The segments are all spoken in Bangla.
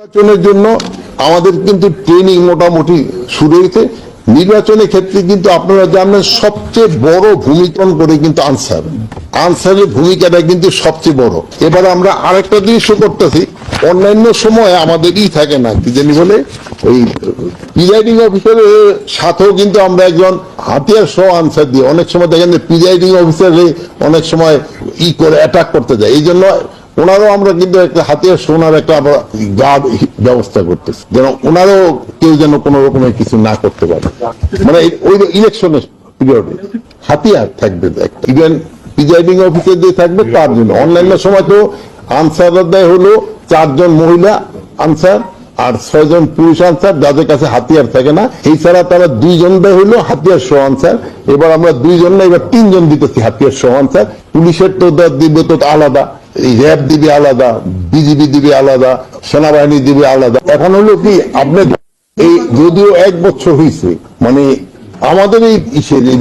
নির্বাচনের জন্য আমাদের কিন্তু ট্রেনিং মোটামুটি শুরু হয়েছে। নির্বাচনের ক্ষেত্রে কিন্তু আপনারা জানেন সবচেয়ে বড় ভূমিকা করে কিন্তু আনসার। আনসারের ভূমিকাটা কিন্তু সবচেয়ে বড়। এবার আমরা আরেকটা জিনিস করতেছি। অন্যান্য সময় আমাদের ই থাকে না, কি জানি বলে? ওই প্রিজাইডিং অফিসারের সাথেও কিন্তু আমরা একজন হাতিয়ার সহ আনসার দিই। অনেক সময় দেখেন প্রিজাইডিং অফিসারে অনেক সময় ই করে অ্যাটাক করতে যায়। এই জন্য ওনারও আমরা কিন্তু একটা হাতিয়ার সোনার একটা গার্ড ব্যবস্থা করতেছি। যেন ওনারও কেউ যেন কোন রকমের কিছু না করতে পারে। মানে ওই ইলেকশনের পিরিয়ডে হাতিয়ার থাকবে ইভেন প্রিজাইডিং অফিসে যে থাকবে, তার জন্য। অন্যান্য সময় তো আনসার দেয় হলো চারজন মহিলা আনসার আর ছয়জন পুরুষ আনসার, যাদের কাছে হাতিয়ার থাকে না। এই ছাড়া তারা দুইজন দেয় হলো হাতিয়ার সহ আনসার। এবার আমরা দুইজন না, এবার তিনজন দিতেছি হাতিয়ার সহ আনসার। পুলিশের তো দিবে তো আলাদা। র্যাব দিবে আলাদা বিজিবি দিবে আলাদা, সেনাবাহিনী দিবে আলাদা। এখন হলো কি, আপনি এই যদিও এক বছর হয়েছে মানে আমাদের এই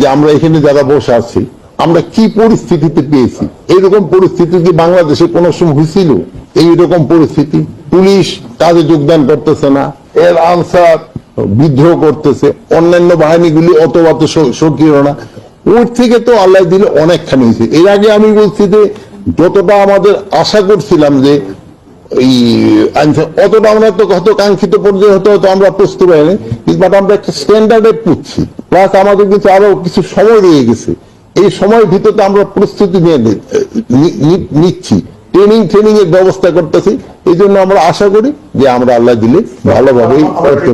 যে আমরা এখানে যারা বসে আছি, আমরা কি পরিস্থিতিতে পেয়েছি? এইরকম পরিস্থিতি কি বাংলাদেশে কোনো সময় হয়েছিল এইরকম পরিস্থিতি? পুলিশ কাজে যোগদান করতেছে না, এর আনসার বিদ্রোহ করতেছে, অন্যান্য বাহিনীগুলি অত অত সক্রিয় না। ওর থেকে তো আল্লাহ দিলে অনেকখানি হয়েছে এর আগে আমি বলছি যে যতটা আমাদের আশা করছিলাম যে এই অতটা আমরা তো কত কাঙ্ক্ষিত পর্যায়ে হতে আমরা বাট আমরা একটা স্ট্যান্ডার্ডে পুচ্ছি প্লাস আমাদের কিন্তু আরও কিছু সময় রয়ে গেছে। এই সময়ের ভিতরে আমরা প্রস্তুতি নিয়ে নিচ্ছি। ট্রেনিং ট্রেনিং এর ব্যবস্থা করতেছি। এই জন্য আমরা আশা করি যে আমরা আল্লাহ দিলে ভালোভাবেই